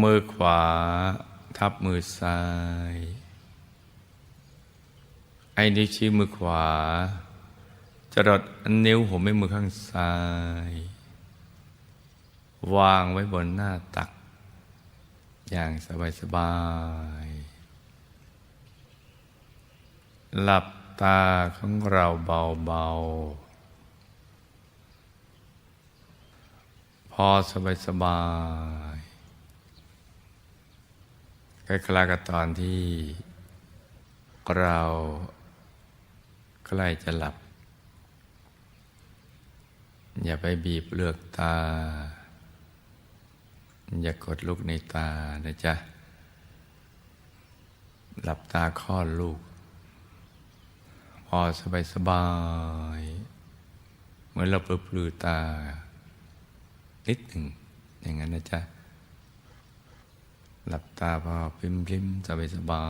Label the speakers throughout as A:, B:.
A: มือขวาทับมือซ้าย ไอ้นิ้วชี้มือขวา จรดนิ้วหัวแม่มือข้างซ้าย วางไว้บนหน้าตัก อย่างสบายๆหลับตาของเราเบาๆ พอสบายๆ คล้ายๆกับตอนที่เราใกล้จะหลับ อย่าไปบีบเลือกตา อย่ากดลูกในตานะจ๊ะ หลับตาคลอดลูก พอสบายสบายเหมือนเราเปลือตา นิดหนึ่งอย่างนั้นนะจ๊ะ หลับตาพอพริมพริมสบายสบา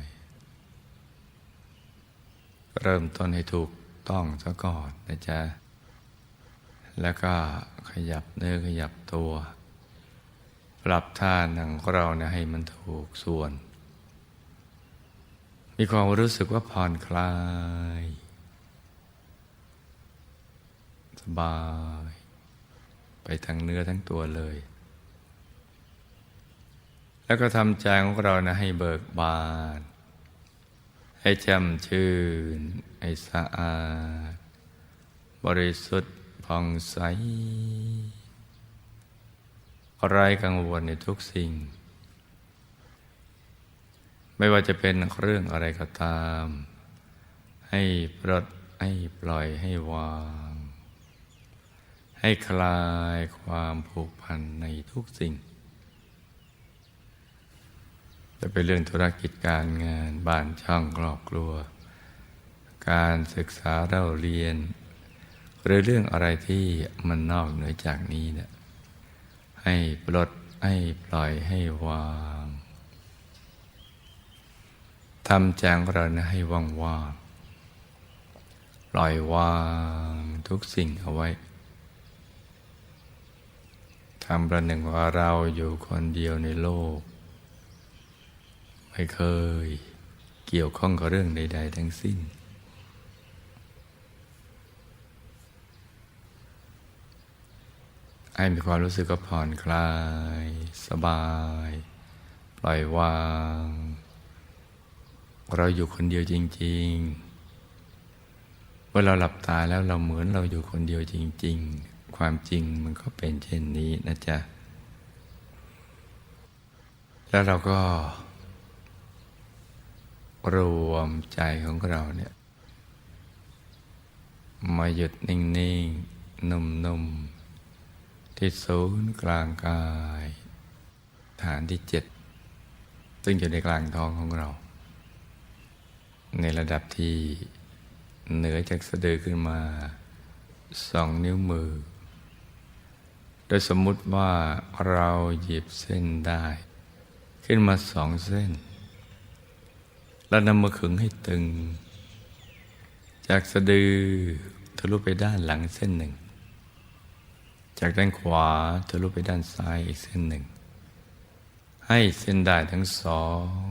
A: ย เริ่มต้นให้ถูกต้องซะก่อนนะจ๊ะ แล้วก็ขยับเนื้อขยับตัว ปรับท่านั่งของเราเนี่ยให้มันถูกส่วน มีความรู้สึกว่าผ่อนคลาย สบาย ไปทั้งเนื้อทั้งตัวเลย แล้วก็ทำใจของเรานะให้เบิกบาน ให้แจ่มชื่น ให้สะอาด บริสุทธิ์ผ่องใสไร้กังวลในทุกสิ่ง ไม่ว่าจะเป็นเรื่องอะไรก็ตาม ให้ปลดให้ปล่อยให้วาง ให้คลายความผูกพันในทุกสิ่ง จะเป็นเรื่องธุรกิจการงานบ้านช่องครอบครัว การศึกษาเราเรียน หรือเรื่องอะไรที่มันนอกเหนือจากนี้เนี่ยให้ปลดให้ปล่อยให้วางทำแจงเรานะให้ว่างว่างปล่อยวางทุกสิ่งเอาไว้ทำประหนึ่งว่าเราอยู่คนเดียวในโลก ไม่เคยเกี่ยวข้องกับเรื่องใด ๆ ทั้งสิ้นให้มีความรู้สึกก็ผ่อนคลาย สบาย ปล่อยวาง เราอยู่คนเดียวจริง ๆ เมื่อเราหลับตาแล้วเราเหมือนเราอยู่คนเดียวจริง ๆ ความจริงมันก็เป็นเช่นนี้นะจ๊ะ แล้วเราก็ รวมใจของเราเนี่ย มาหยุดนิ่ง ๆ นุ่ม ๆ ที่ศูนย์กลางกาย ฐานที่เจ็ด ซึ่งอยู่ในกลางท้องของเรา ในระดับที่เหนือจากสะดือขึ้นมาสองนิ้วมือ โดยสมมุติว่าเราหยิบเส้นได้ ขึ้นมาสองเส้น แล้วนำมาขึงให้ตึง จากสะดือทะลุไปด้านหลังเส้นหนึ่ง จากด้านขวาทะลุไปด้านซ้ายอีกเส้นหนึ่ง ให้เส้นได้ทั้งสอง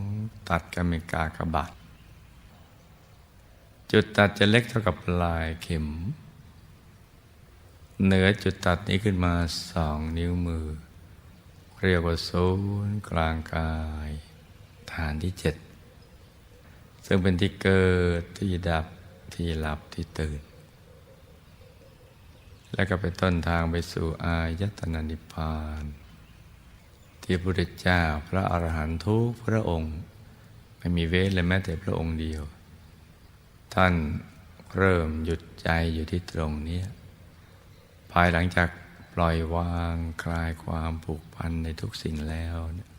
A: ตัดกันเป็นกากบาทจุดตัดจะเล็กเท่ากับปลายเข็ม เหนือจุดตัดนี้ขึ้นมาสองนิ้วมือ เรียกว่าศูนย์กลางกาย ฐานที่เจ็ด ซึ่งเป็นที่เกิดที่ดับที่หลับที่ตื่น และก็เป็นต้นทางไปสู่อายตนะนิพพาน ที่พระพุทธเจ้าพระอรหันตุทุกพระองค์ ไม่มีเว้นเลยแม้แต่พระองค์เดียว ท่านเริ่มหยุดใจอยู่ที่ตรงนี้ ภายหลังจากปล่อยวางคลายความผูกพันในทุกสิ่งแล้วเนี่ย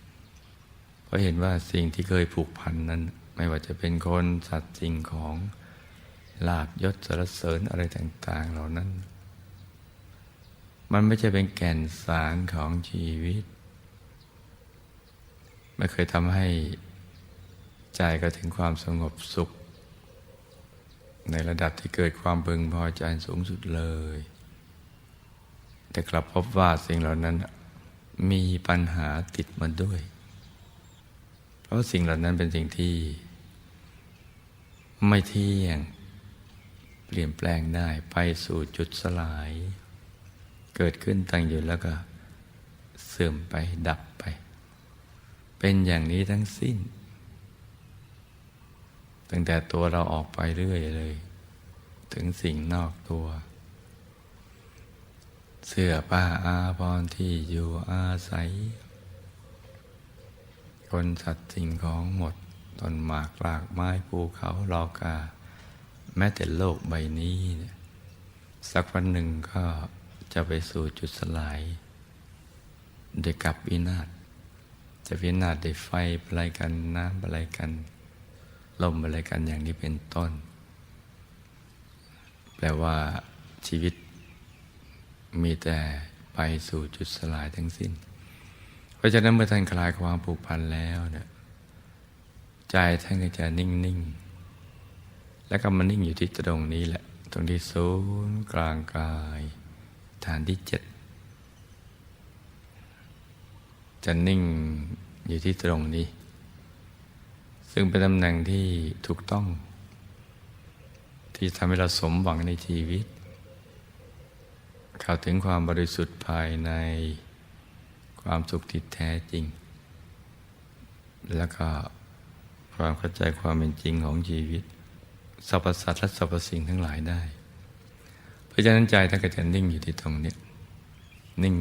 A: เพราะเห็นว่าสิ่งที่เคยผูกพันนั้น ไม่ว่าจะเป็นคนสัตว์สิ่งของลาบยศสรรเสริญอะไรต่าง ๆ เหล่านั้น มันไม่ใช่เป็นแก่นสารของชีวิต ไม่เคยทำให้ใจก็ถึงความสงบสุข ในระดับที่เกิดความพึงพอใจสูงสุดเลย แต่กลับพบว่าสิ่งเหล่านั้นมีปัญหาติดมาด้วย เพราะสิ่งเหล่านั้นเป็นสิ่งที่ ไม่เที่ยง เปลี่ยนแปลงได้ไปสู่จุดสลาย เกิดขึ้นตั้งอยู่แล้วก็เสื่อมไปดับไป เป็นอย่างนี้ทั้งสิ้น ตั้งแต่ตัวเราออกไปเรื่อยเลย ถึงสิ่งนอกตัว เสื้อผ้าอาภรณ์ที่อยู่อาศัย คนสัตว์สิ่งของหมด ต้นหมากลากไม้ภูเขาลอกา แม้แต่โลกใบนี้ สักวันหนึ่งก็จะไปสู่จุดสลายโดยกับวินาศจะวินาศด้วยไฟอะไรกันน้ำอะไรกัน ลมอะไรกันอย่างนี้เป็นต้น แปลว่าชีวิตมีแต่ไปสู่จุดสลายทั้งสิ้น เพราะฉะนั้นเมื่อท่านคลายความผูกพันแล้วเนี่ย ใจท่านก็จะนิ่ง ๆ แล้วก็มานิ่งอยู่ที่ตรงนี้แหละ ตรงที่ศูนย์กลางกาย ฐานที่เจ็ดจะนิ่งอยู่ที่ตรงนี้ ซึ่งเป็นตำแหน่งที่ถูกต้อง ที่ทำให้เราสมหวังในชีวิตเข้าถึงความบริสุทธิ์ภายในความสุขที่แท้จริง แล้วก็ ความเข้าใจความเป็นจริงของชีวิตสรรพสัตว์และสรรพสิ่งทั้งหลายได้ เพราะฉะนั้นใจท่านก็จะนิ่งอยู่ที่ตรงนี้ นิ่ง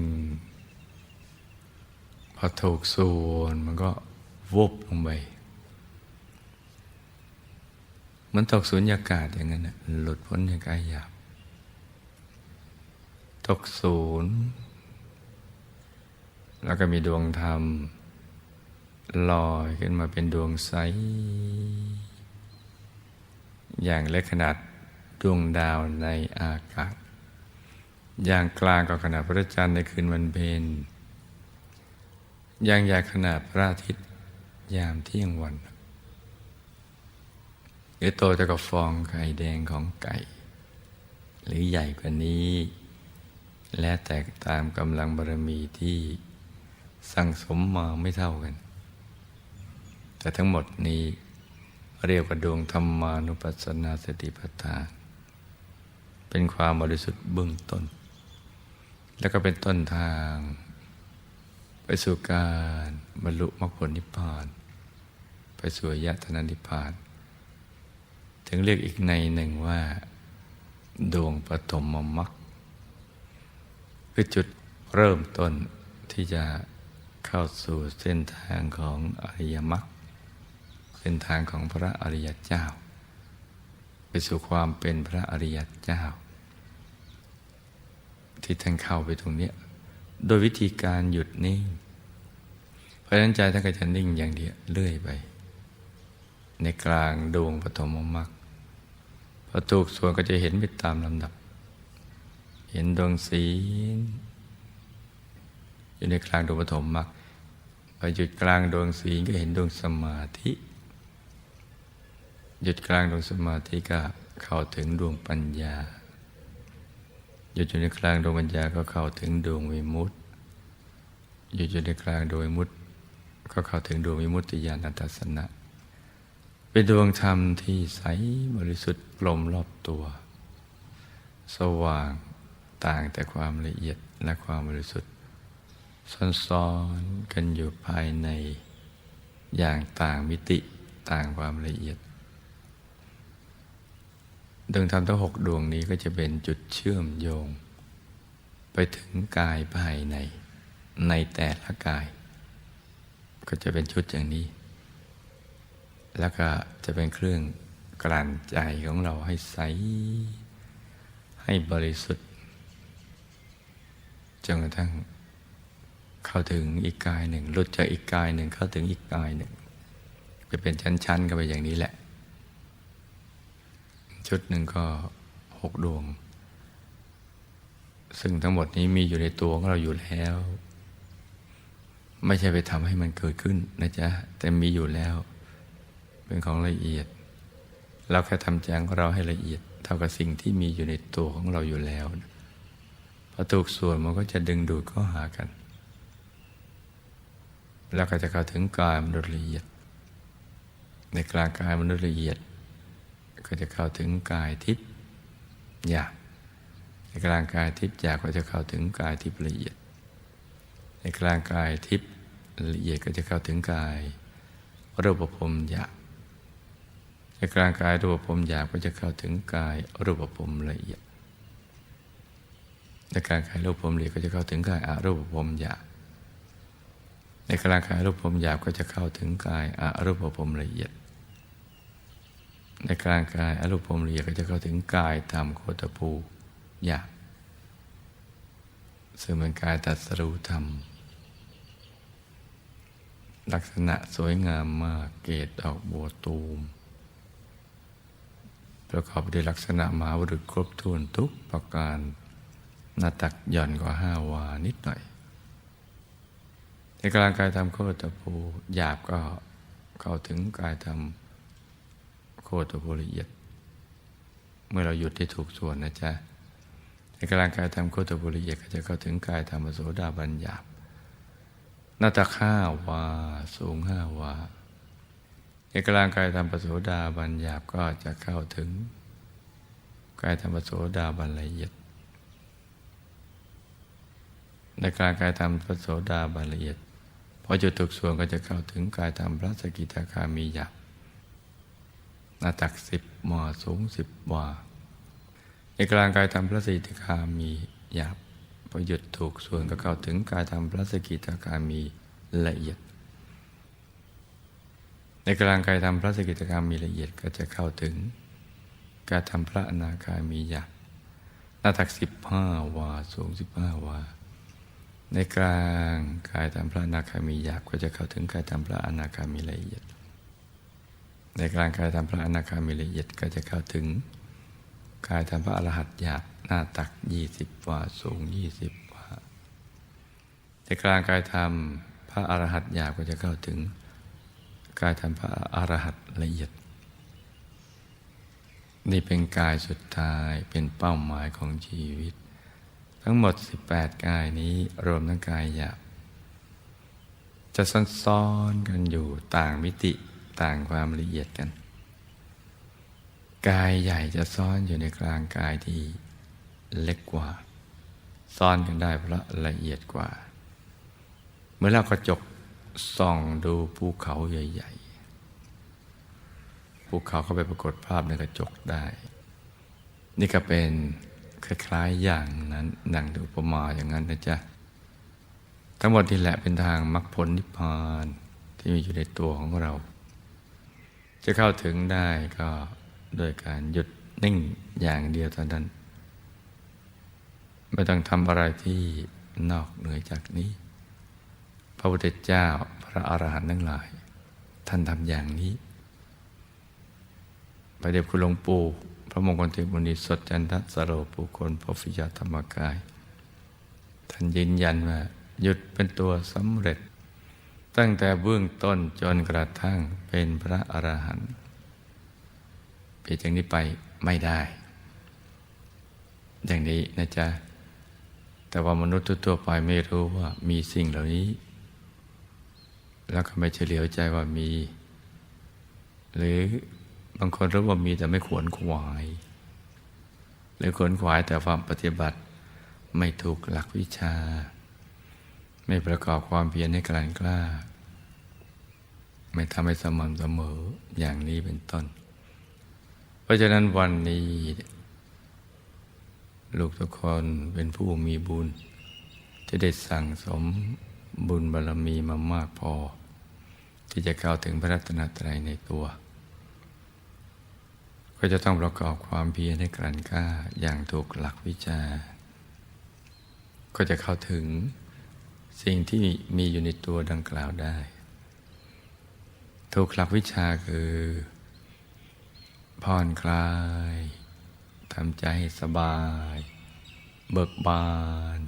A: พอถูกส่วนมันก็วบลงไปมันตกสูญญากาศอย่างนั้นนะหลุดพ้นจากกายหยาบ ตกศูนย์ แล้วก็มีดวงธรรม ลอยขึ้นมาเป็นดวงใส อย่างเล็กขนาดดวงดาวในอากาศ อย่างกลางก็ขนาดพระจันทร์ในคืนวันเพ็ญอย่างใหญ่ขนาดพระอาทิตย์ยามเที่ยงวันหรือโตจะกับฟองไข่แดงของไก่ หรือใหญ่กว่านี้ และแตกตามกำลังบารมีที่สั่งสมมาไม่เท่ากัน แต่ทั้งหมดนี้เรียกว่าดวงธรรมานุปัสสนาสติปัฏฐานเป็นความบริสุทธิ์เบื้องต้น แล้วก็เป็นต้นทาง ไปสู่การบรรลุมรรคผลนิพพาน ไปสู่อายตนะนิพพาน ถึงเรียกอีกในหนึ่งว่า ดวงปฐมมรรคคือจุดเริ่มต้นที่จะเข้าสู่เส้นทางของอริยมรรค เส้นทางของพระอริยเจ้า ไปสู่ความเป็นพระอริยเจ้า ที่ท่านเข้าไปตรงนี้ โดยวิธีการหยุดนิ่ง เพราะฉะนั้นใจท่านก็จะนิ่งอย่างเดียวเรื่อยไป ในกลางดวงปฐมมรรคพอถูกส่วนก็จะเห็นไปตามลำดับ เห็นดวงศีลอยู่ในกลางดวงปฐมมรรคพอหยุดกลางดวงศีลก็เห็นดวงสมาธิ หยุดกลางดวงสมาธิก็เข้าถึงดวงปัญญา หยุดอยู่ในกลางดวงปัญญาก็เข้าถึงดวงวิมุตติหยุดอยู่ในกลางดวงวิมุตติก็เข้าถึงดวงวิมุตติญาณทัศนะ เป็นดวงธรรมที่ใสบริสุทธิ์กลมรอบตัว สว่างต่างแต่ความละเอียดและความบริสุทธิ์ซ้อนๆกันอยู่ภายในอย่างต่างมิติต่างความละเอียด ดวงธรรมทั้งหกดวงนี้ก็จะเป็นจุดเชื่อมโยง ไปถึงกายภายใน ในแต่ละกาย ก็จะเป็นชุดอย่างนี้ แล้วก็จะเป็นเครื่องกลั่นใจของเราให้ใส ให้บริสุทธิ์จนกระทั่งเข้าถึงอีกกายหนึ่งหลุดจากอีกกายหนึ่งเข้าถึงอีกกายหนึ่งจะเป็นชั้นๆกันไปอย่างนี้แหละ ชุดหนึ่งก็หกดวง ซึ่งทั้งหมดนี้มีอยู่ในตัวของเราอยู่แล้ว ไม่ใช่ไปทำให้มันเกิดขึ้นนะจ๊ะ แต่มีอยู่แล้ว เป็นของละเอียด เราแค่ทำใจของเราให้ละเอียด เท่ากับสิ่งที่มีอยู่ในตัวของเราอยู่แล้วพอถูกส่วนมันก็จะดึงดูดเข้าหากัน แล้วก็จะเข้าถึงกายมนุษย์ละเอียด ในกลางกายมนุษย์ละเอียด ก็จะเข้าถึงกายทิพย์หยาบในกลางกายทิพย์หยาบก็จะเข้าถึงกายทิพย์ละเอียด ในกลางกายทิพย์ละเอียดก็จะเข้าถึงกายรูปภพหยาบในกลางกายรูปภพหยาบก็จะเข้าถึงกายรูปภพละเอียดในกลางกายรูปภพละเอียดก็จะเข้าถึงกายอรูปภพหยาบในกลางกายรูปภพหยาบก็จะเข้าถึงกายอรูปภพละเอียด ในกลางกายอรูปภพละเอียดก็จะเข้าถึงกายธรรมโคตภูหยาบซึ่งเป็นกายตัดสรูธรรม ลักษณะสวยงามมากเกตดอกบัวตูม ประกอบด้วยลักษณะมหาบุรุษครบถ้วนทุกประการหน้าตักหย่อนกว่าห้าวานิดหน่อย ในกลางกายทำโคตรภูหยาบก็เข้าถึงกายทำ โคตรภูละเอียด เมื่อเราหยุดที่ถูกส่วนนะจ๊ะในกลางกายทำโคตรภูละเอียดก็จะเข้าถึงกายธรรมโสดาบันหยาบหน้าตักห้าวาสูงห้าวาในกลางกายธรรมปโสดาบันหยาบก็จะเข้าถึงกายธรรมปโสดาบันละเอียด ในกลางกายธรรมปโสดาบันละเอียดพอจุดถูกส่วนก็จะเข้าถึงกายธรรมพระสกิทาคามีหยาบ หน้าตักสิบหมอสูงสิบวาในกลางกายธรรมพระสกิทาคามีหยาบพอหยุดถูกส่วนก็เข้าถึงกายธรรมพระสกิทาคามีละเอียด ในกลางกายธรรมพระสกิทาคามีละเอียดก็จะเข้าถึงกายธรรมพระอนาคามีหยาบหน้าตักสิบห้าวาสูงสิบห้าวาในกลางกายธรรมพระอนาคามีหยาบก็จะเข้าถึงกายธรรมพระอนาคามีละเอียด ในกลางกายธรรมพระอนาคามีละเอียดก็จะเข้าถึงกายธรรมพระอรหัตหยาบหน้าตักยี่สิบวาสูงยี่สิบวาในกลางกายธรรมพระอรหัตหยาบก็จะเข้าถึงกายธรรมพระอรหัตละเอียด นี่เป็นกายสุดท้ายเป็นเป้าหมายของชีวิต ทั้งหมด 18 กายนี้รวมทั้งกายหยาบจะซ้อนๆกันอยู่ต่างมิติ ต่างความละเอียดกัน กายใหญ่จะซ้อนอยู่ในกลางกายที่เล็กกว่า ซ่อนกันได้เพราะละเอียดกว่า เมื่อเรากระจกส่องดูภูเขาใหญ่ๆภูเขาเข้าไปปรากฏภาพในกระจกได้ นี่ก็เป็นคล้ายๆอย่างนั้นดังที่อุปมาอย่างนั้นนะจ๊ะ ทั้งหมดนี่แหละเป็นทางมรรคผลนิพพานที่มีอยู่ในตัวของเรา จะเข้าถึงได้ก็โดยการหยุดนิ่งอย่างเดียวเท่านั้น ไม่ต้องทำอะไรที่นอกเหนือจากนี้ พระพุทธเจ้าพระอรหันต์ทั้งหลาย ท่านทำอย่างนี้พระเดชคุณหลวงปู่พระมงคลเทพมุนีสดจันทสโรปุคลพฟิยธรรมกาย ท่านยืนยันว่าหยุดเป็นตัวสำเร็จ ตั้งแต่เบื้องต้นจนกระทั่งเป็นพระอรหันต์เปลี่ยนจากนี้ไปไม่ได้ อย่างนี้นะจ๊ะ แต่ว่ามนุษย์ทั่วไปไม่รู้ว่ามีสิ่งเหล่านี้ แล้วก็ไม่เฉลียวใจว่ามี หรือบางคนรู้ว่ามีแต่ไม่ขวนขวาย หรือขวนขวายแต่ความปฏิบัติไม่ถูกหลักวิชา ไม่ประกอบความเพียรให้กลั่นกล้า ไม่ทำให้สม่ำเสมออย่างนี้เป็นต้น เพราะฉะนั้นวันนี้ ลูกทุกคนเป็นผู้มีบุญ จะได้สั่งสมบุญบารรมีมามากพอ ที่จะเข้าถึงพระรัตนตรัยในตัว ก็จะต้องประกอบความเพียรให้กลั่นกล้าอย่างถูกหลักวิชาก็จะเข้าถึงสิ่งที่มีอยู่ในตัวดังกล่าวได้ ถูกหลักวิชาคือผ่อนคลายทำใจให้สบาย เบิกบาน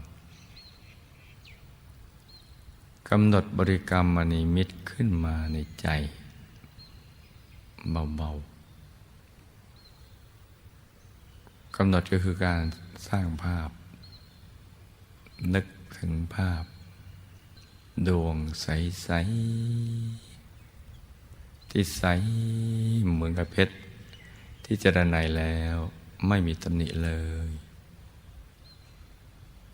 A: กำหนดบริกรรมมณีมิตรขึ้นมาในใจ เบาๆกำหนดก็คือการสร้างภาพ นึกถึงภาพ ดวงใส ๆ ที่ใสเหมือนกับเพชร ที่เจรไนแล้วไม่มีตำหนิเลย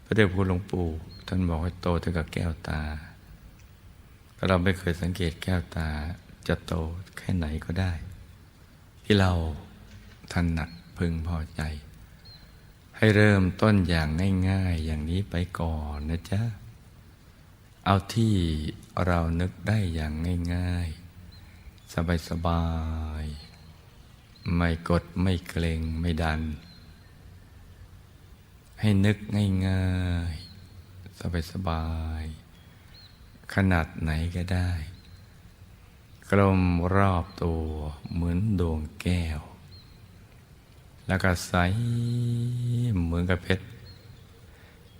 A: พระเดชพระคุณหลวงปู่ท่านบอกให้โตเท่ากับแก้วตาเราไม่เคยสังเกตแก้วตาจะโตแค่ไหนก็ได้ ที่เราถนัดพึงพอใจ ให้เริ่มต้นอย่างง่าย ๆ อย่างนี้ไปก่อนนะจ๊ะ เอาที่เรานึกได้อย่างง่าย ๆ สบายๆไม่กดไม่เกรงไม่ดัน ให้นึกง่ายๆ สบายๆขนาดไหนก็ได้ กลมรอบตัวเหมือนดวงแก้ว แล้วก็ใสเหมือนกับเพชร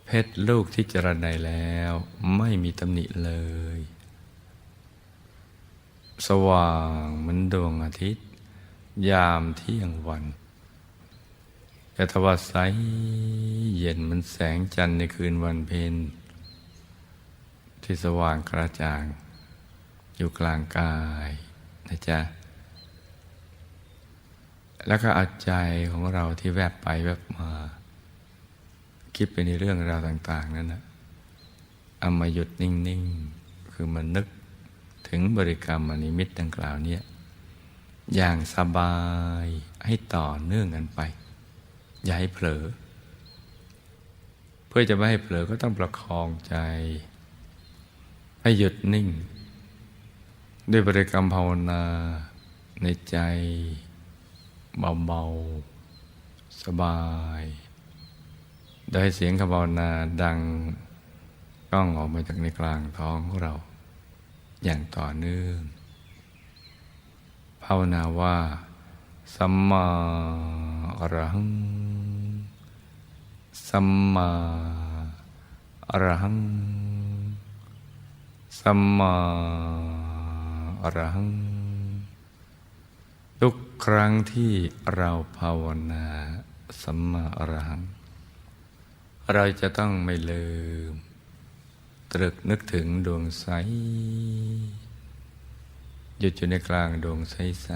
A: เพชรลูกที่จรไนแล้วไม่มีตำหนิเลย สว่างเหมือนดวงอาทิตย์ ยามเที่ยงวัน แต่ทว่าใสเย็นเหมันแสงจันทร์ในคืนวันเพ็ญที่สว่างกระจ่าง อยู่กลางกายนะจ๊ะ แล้วก็เอาใจของเราที่แวบไปแวบมา คิดไปในเรื่องราวต่าง ๆ นั่นนะเอามาหยุดนิ่ง ๆ คือมันนึก ถึงบริกรรมอนิมิตดังกล่าวเนี้ยอย่างสบายให้ต่อเนื่องกันไป อย่าให้เผลอ เพื่อจะไม่ให้เผลอก็ต้องประคองใจ ให้หยุดนิ่ง ด้วยบริกรรมภาวนาในใจเบาๆ สบายโดยเสียงคำภาวนาดังก้องออกมาจากในกลางท้องของเรา อย่างต่อเนื่องภาวนาว่าสัมมาอรหัง สัมมาอรหัง สัมมาอรหัง ทุกครั้งที่เราภาวนาสัมมาอรหัง เราจะต้องไม่ลืม ตรึกนึกถึงดวงใส หยุดอยู่ในกลางดวงใส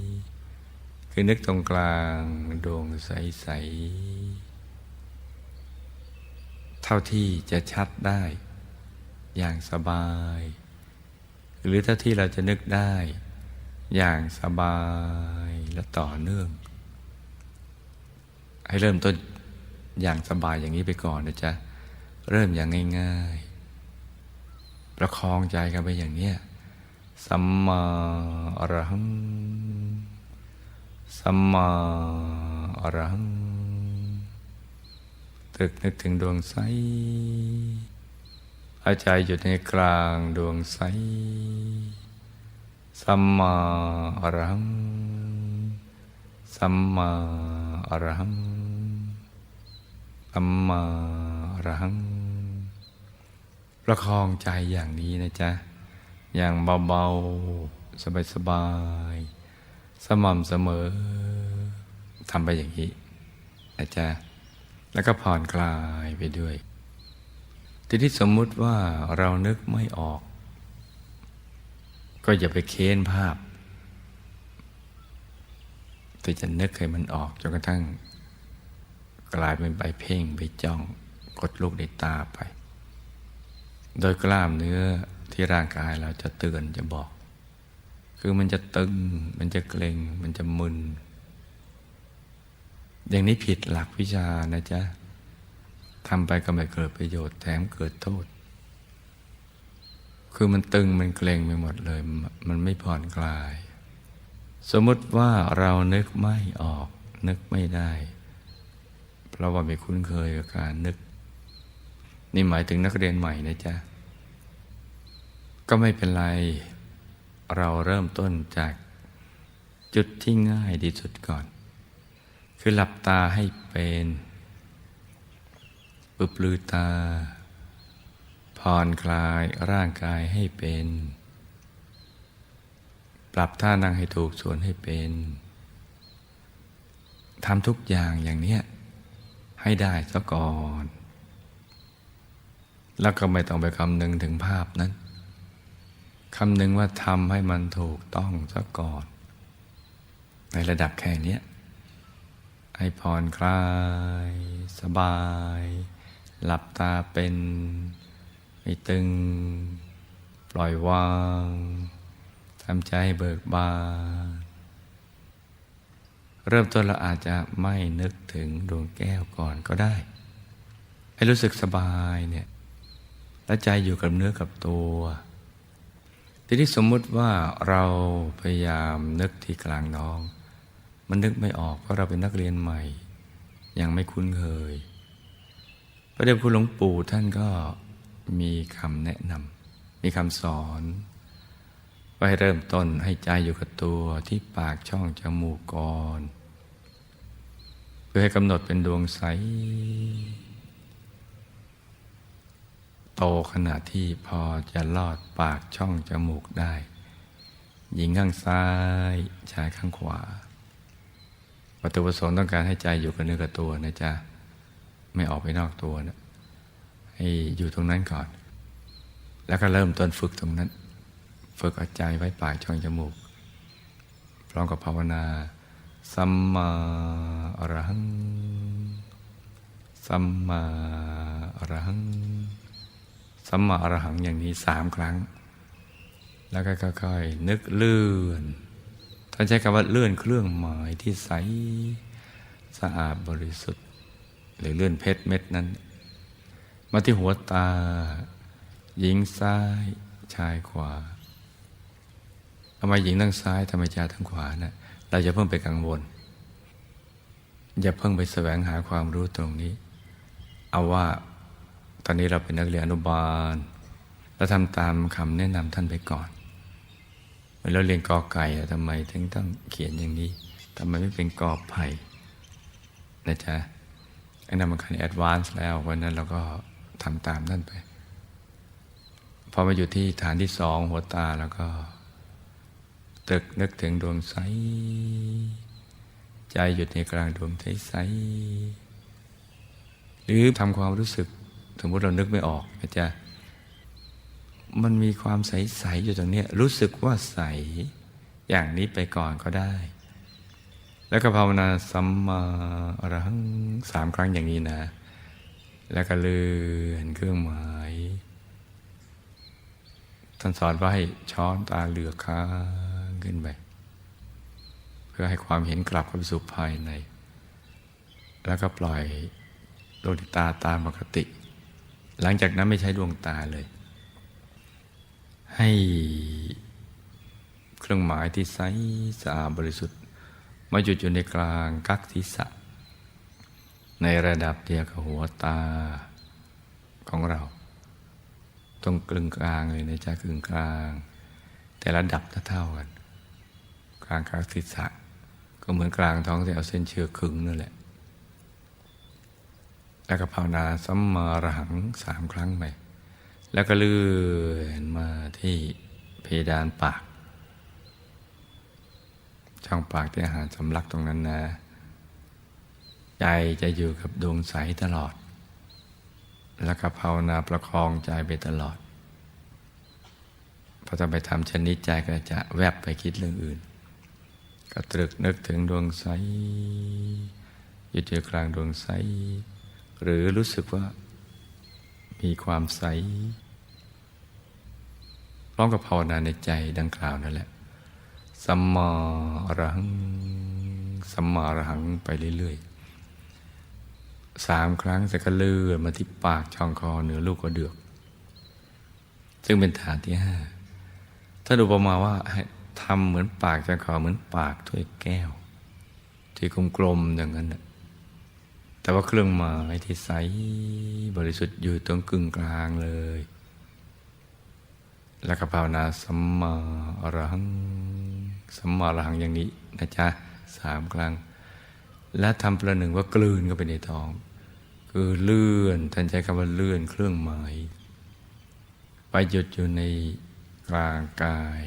A: ๆคือนึกตรงกลางดวงใสๆเท่าที่จะชัดได้อย่างสบาย หรือเท่าที่เราจะนึกได้ อย่างสบายและต่อเนื่อง ให้เริ่มต้นอย่างสบายอย่างนี้ไปก่อนนะจ๊ะ เริ่มอย่างง่าย ๆ ประคองใจกันไปอย่างเนี้ยสัมมาอรหัง สัมมาอรหังตึกนึกถึงดวงใสอาใจหยุดในกลางดวงใส สัมมาอรหัง สัมมาอรหัง สัมมาอรหัง ประคองใจอย่างนี้นะจ๊ะ อย่างเบาๆ สบายๆ สม่ำเสมอทำไปอย่างนี้นะจ๊ะ แล้วก็ผ่อนคลายไปด้วย ทีนี้สมมุติว่าเรานึกไม่ออก ก็อย่าไปเค้นภาพแต่จะนึกให้มันออกจนกระทั่ง กลายเป็นไปเพ่งไปจ้อง กดลูกในตาไป โดยกล้ามเนื้อที่ร่างกายเราจะเตือนจะบอก คือมันจะตึง มันจะเกร็ง มันจะมึน อย่างนี้ผิดหลักวิชานะจ๊ะทำไปก็ไม่เกิดประโยชน์แถมเกิดโทษ คือมันตึงมันเกร็งไปหมดเลย มันไม่ผ่อนคลาย สมมติว่าเรานึกไม่ออก นึกไม่ได้ เพราะว่าไม่คุ้นเคยกับการนึก นี่หมายถึงนักเรียนใหม่นะจ๊ะ ก็ไม่เป็นไร เราเริ่มต้นจากจุดที่ง่ายที่สุดก่อน คือหลับตาให้เป็นปึบลือตา ผ่อนคลายร่างกายให้เป็น ปรับท่านั่งให้ถูกส่วนให้เป็นทำทุกอย่างอย่างเนี้ยให้ได้ซะก่อน แล้วก็ไม่ต้องไปคำนึงถึงภาพนั้นคำนึงว่าทำให้มันถูกต้องซะก่อน ในระดับแค่นี้ให้ผ่อนคลาย สบาย หลับตาเป็นไม่ตึง ปล่อยวางทำใจให้เบิกบานเริ่มต้นเราอาจจะไม่นึกถึงดวงแก้วก่อนก็ได้ ให้รู้สึกสบายเนี่ย และใจอยู่กับเนื้อกับตัว ทีนี้สมมุติว่าเราพยายามนึกที่กลางน้อง มันนึกไม่ออกเพราะเราเป็นนักเรียนใหม่ ยังไม่คุ้นเคย พระเดชคุณหลวงปู่ท่านก็มีคำแนะนำมีคำสอนไว้เริ่มต้นให้ใจอยู่กับตัวที่ปากช่องจมูกก่อน เพื่อให้กำหนดเป็นดวงใส โตขณะที่พอจะลอดปากช่องจมูกได้ หญิงข้างซ้ายชายข้างขวาวัตถุประสงค์ต้องการให้ใจอยู่กับเนื้อกับตัวนะจ๊ะ ไม่ออกไปนอกตัวนะให้อยู่ตรงนั้นก่อน แล้วก็เริ่มต้นฝึกตรงนั้น ฝึกเอาใจไว้ปากช่องจมูก พร้อมกับภาวนา สัมมาอรหัง สัมมาอรหัง สัมมาอรหังอย่างนี้สามครั้ง แล้วก็ค่อยๆนึกเลื่อนท่านใช้คำว่าเลื่อนเครื่องหมายที่ใสสะอาดบริสุทธิ์ หรือเลื่อนเพชรเม็ดนั้น มาที่หัวตา หญิงซ้ายชายขวาทำไมหญิงทั้งซ้ายทำไมชายทั้งขวานะเราจะเพิ่งไปกังวล อย่าเพิ่งไปแสวงหาความรู้ตรงนี้ เอาว่า ตอนนี้เราเป็นนักเรียนอนุบาลเราทำตามคำแนะนำท่านไปก่อนเมื่อเราเรียนกอไก่ทำไมถึงต้องเขียนอย่างนี้ทำไมไม่เป็นกอไผ่นะจ๊ะอ้นั่นมันคันแอดวานซ์แล้ววันนั้นเราก็ทำตามท่านไปพอมาอยู่ที่ฐานที่สองหัวตาแล้วก็ ตึกนึกถึงดวงใส ใจหยุดในกลางดวงใสใสหรือทำความรู้สึก สมมติเรานึกไม่ออกนะจ๊ะมันมีความใส ๆ อยู่ตรงนี้รู้สึกว่าใส อย่างนี้ไปก่อนก็ได้ แล้วก็ภาวนาสัมมาอรหังสามครั้งอย่างนี้นะ แล้วก็เลื่อนเครื่องหมายท่านสอนว่าให้ช้อนตาเหลือกค้างขึ้นไป เพื่อให้ความเห็นกลับเข้าไปสู่ภายใน แล้วก็ปล่อยดวงตาตามปกติ หลังจากนั้นไม่ใช้ดวงตาเลย ให้เครื่องหมายที่ใสสะอาดบริสุทธิ์ มาหยุดอยู่ในกลางกักศีรษะ ในระดับเดียวกับหัวตาของเรา ตรงกลึงกลางเลยนะจ๊ะกลึงกลาง แต่ระดับเท่ากัน กลางกักศีรษะ ก็เหมือนกลางท้องที่เอาเส้นเชือกขึงนั่นแหละ แล้วก็ภาวนาสัมมาอรหังสามครั้งไปแล้วก็เลื่อนมาที่เพดานปาก ช่องปากที่อาหารสำลักตรงนั้นนะ ใจจะอยู่กับดวงใสตลอด แล้วก็ภาวนาประคองใจไปตลอดพอจะไปทำชนิดใจก็จะแวบไปคิดเรื่องอื่น ก็ตรึกนึกถึงดวงใส อยู่ที่กลางดวงใส หรือรู้สึกว่า มีความใสพร้อมกับภาวนาในใจดังกล่าวนั่นแหละ สัมมาอรหัง สัมมาอรหังไปเรื่อยๆสามครั้งแต่ก็เลื่อนมาที่ปากช่องคอเหนือลูกกระเดือก ซึ่งเป็นฐานที่ห้าถ้าดูประมาว่าทำเหมือนปากช่องคอเหมือนปากถ้วยแก้ว ที่กลมๆอย่างนั้นน่ะ แต่ว่าเครื่องหมายที่ใสบริสุทธิ์อยู่ตรงกึ่งกลางเลย แล้วก็ภาวนาสัมมาอรหัง สัมมาอรหังอย่างนี้นะจ๊ะสามครั้ง และทำประหนึ่งว่ากลืนเข้าไปในท้อง คือเลื่อนท่านใช้คำว่าเลื่อนเครื่องหมายไปหยุดอยู่ในกลางกาย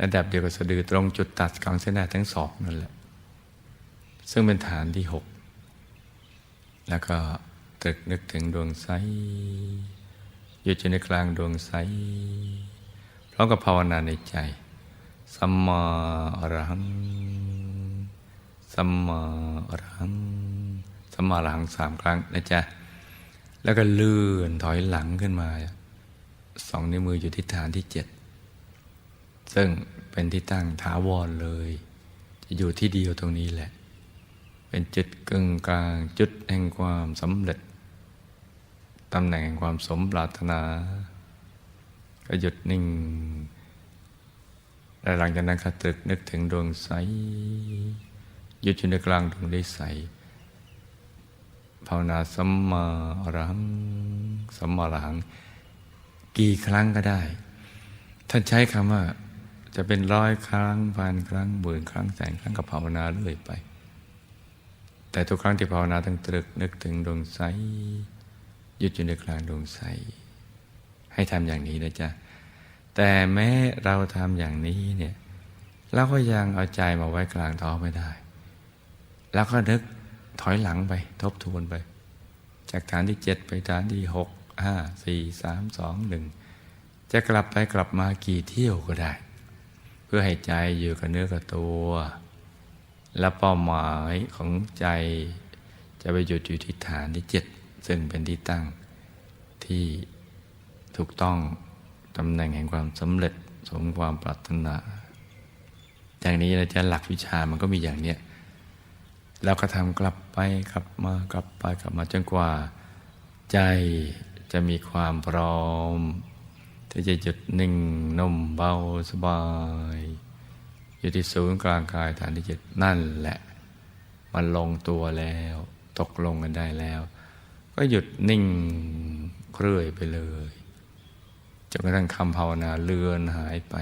A: ระดับเดียวกับสะดือตรงจุดตัดกลางเส้นหน้าทั้งสองนั่นแหละ ซึ่งเป็นฐานที่หก แล้วก็ตรึกนึกถึงดวงใสหยุดอยู่ในกลางดวงใสพร้อมกับภาวนาในใจ สัมมาอรหัง สัมมาอรหัง สัมมาอรหังสามครั้งนะจ๊ะ แล้วก็เลื่อนถอยหลังขึ้นมา สองนิ้วมืออยู่ที่ฐานที่เจ็ด ซึ่งเป็นที่ตั้งถาวรเลย จะอยู่ที่เดียวตรงนี้แหละ เป็นจุดกึ่งกลางจุดแห่งความสำเร็จตำแหน่งแห่งความสมปรารถนา ก็หยุดนิ่งและหลังจากนั้นก็ตรึกนึกถึงดวงใสหยุดอยู่ในกลางดวงได้ใสภาวนาสัมมาอรหังสัมมาอรหัง กี่ครั้งก็ได้ ท่านใช้คำว่าจะเป็นร้อยครั้งพันครั้งหมื่นครั้งแสนครั้งกับภาวนาเรื่อยไป แต่ทุกครั้งที่ภาวนาต้องตรึกนึกถึงดวงใสหยุดอยู่ในกลางดวงใส ให้ทำอย่างนี้นะจ๊ะ แต่แม้เราทำอย่างนี้เนี่ยเราก็ยังเอาใจมาไว้กลางท้องไม่ได้ แล้วก็นึกถอยหลังไปทบทวนไป จากฐานที่เจ็ดไปฐานที่หกห้าสี่สามสองหนึ่งจะกลับไปกลับมากี่เที่ยวก็ได้ เพื่อให้ใจอยู่กับเนื้อกับตัว และเป้าหมายของใจจะไปหยุดอยู่ที่ฐานที่เจ็ดซึ่งเป็นที่ตั้งที่ถูกต้องตำแหน่งแห่งความสำเร็จสมความปรารถนา อย่างนี้นะจ๊ะหลักวิชามันก็มีอย่างเนี้ยแล้วก็ทำกลับไปกลับมากลับไปกลับมาจนกว่า ใจจะมีความพร้อม ที่จะหยุดนิ่งนุ่มเบาสบาย อยู่ที่ศูนย์กลางกายฐานที่เจ็ดนั่นแหละ มันลงตัวแล้ว ตกลงกันได้แล้ว ก็หยุดนิ่งเรื่อยไปเลยจนกระทั่งคำภาวนาเลือนหายไป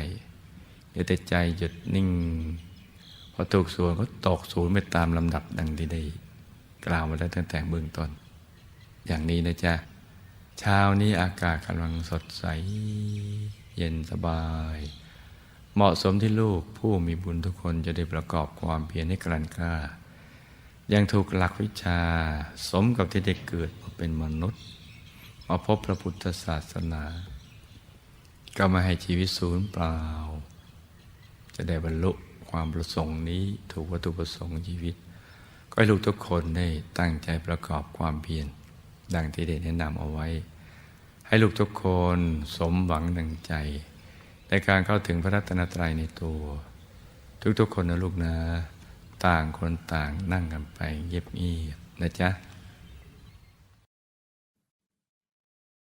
A: เหลือแต่ใจหยุดนิ่ง พอถูกส่วนก็ตกศูนย์ไปตามลำดับดังที่ได้ กล่าวมาแล้วตั้งแต่เบื้องต้น อย่างนี้นะจ๊ะเช้านี้อากาศกำลังสดใส เย็นสบาย เหมาะสมที่ลูกผู้มีบุญทุกคนจะได้ประกอบความเพียรให้กลั่นกล้า ยังถูกหลักวิชาสมกับที่ได้เกิดมาเป็นมนุษย์ มาพบพระพุทธศาสนา ก็มาให้ชีวิตศูนย์เปล่า จะได้บรรลุความประสงค์นี้ถูกวัตถุประสงค์ชีวิต ก็ให้ลูกทุกคนได้ตั้งใจประกอบความเพียรดังที่ได้แนะนำเอาไว้ ให้ลูกทุกคนสมหวังดังใจ ในการเข้าถึงพระรัตนตรัยในตัว ทุกๆคนนะลูกนะ ต่างคนต่างนั่งกันไปเงียบๆนะจ๊ะ